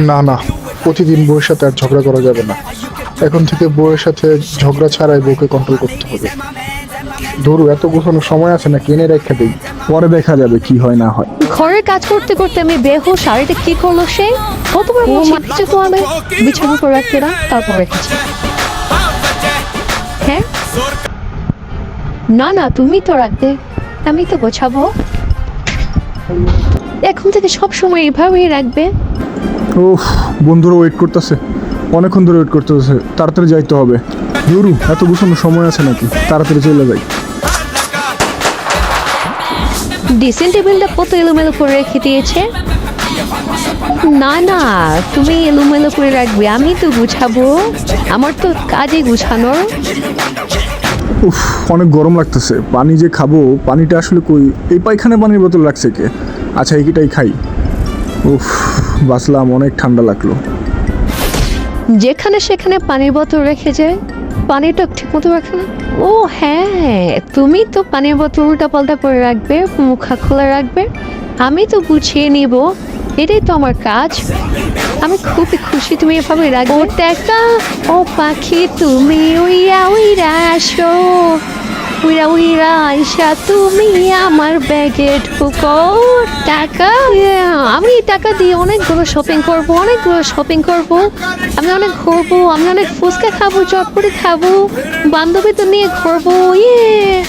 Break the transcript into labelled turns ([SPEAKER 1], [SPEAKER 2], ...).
[SPEAKER 1] না না, প্রতিদিন বউয়ের সাথে আর ঝগড়া করা যাবে না। এখন থেকে বউয়ের সাথে ঝগড়া ছাড়াই বউকে কন্ট্রোল করতে হবে। ধরু, এত গোছানোর সময় আছে না কিনে রেখে দিই। পরে দেখা যাবে কি হয়, না হয়।
[SPEAKER 2] ঘরের কাজ করতে করতে আমি বেহুশ। এটা কি করল সে? কতবার বলছি তো আমি বিছানার উপর রাখতে না, তারপর রেখেছি। হ্যাঁ? না না, তুমি তো রাখবে। আমি তো গোছাবো। এখন থেকে সব সময় এভাবেই রাখবে।
[SPEAKER 1] ও বন্ধুরা ওয়েট করতেছে। অনেকক্ষণ ধরে ওয়েট করতেছে। তাড়াতাড়ি যাইতে হবে। ধরু এত গোছানোর সময় আছে নাকি? তাড়াতাড়ি চলে যাই।
[SPEAKER 2] ড্রেসিং টেবিলটা কত এলোমেলো করে রেখে দিয়েছে? না না তুমি এলোমেলো করে রাখবে। আমি তো গুছাবো। আমার তো কাজে গুছানোর
[SPEAKER 1] উফ অনেক গরম লাগতেছে। পানি যে খাব পানিটা আসলে কই? এই পায়খানে পানির বোতল রাখছে কে? আচ্ছা এইটাই খাই। উফ বাঁচলাম অনেক ঠান্ডা লাগল।
[SPEAKER 2] যেখানে সেখানে পানির বোতল রেখে যায় পানিটা ঠিক মতো রাখে না? ও হ্যাঁ তুমি তো পানির বোতল উল্টা পাল্টা করে রাখবে মুখা খোলা রাখবে। আমি তো গুছিয়ে নিব এটাই তো আমার কাজ। আমি খুবই খুশি তুমি এভাবে রাখবে। ও ও পাখি তুমি উইরা আসো। উইরা উইরা আইসা তুমি আমার ব্যাগে ঢুকো। টাকা আমি টাকা দিয়ে অনেকগুলো শপিং করব, অনেকগুলো শপিং করব। আমি অনেক ঘুরবো, আমি অনেক ফুচকা খাব, চটপটি খাব। বান্ধবী তো নিয়ে ঘুরবো ইয়ে।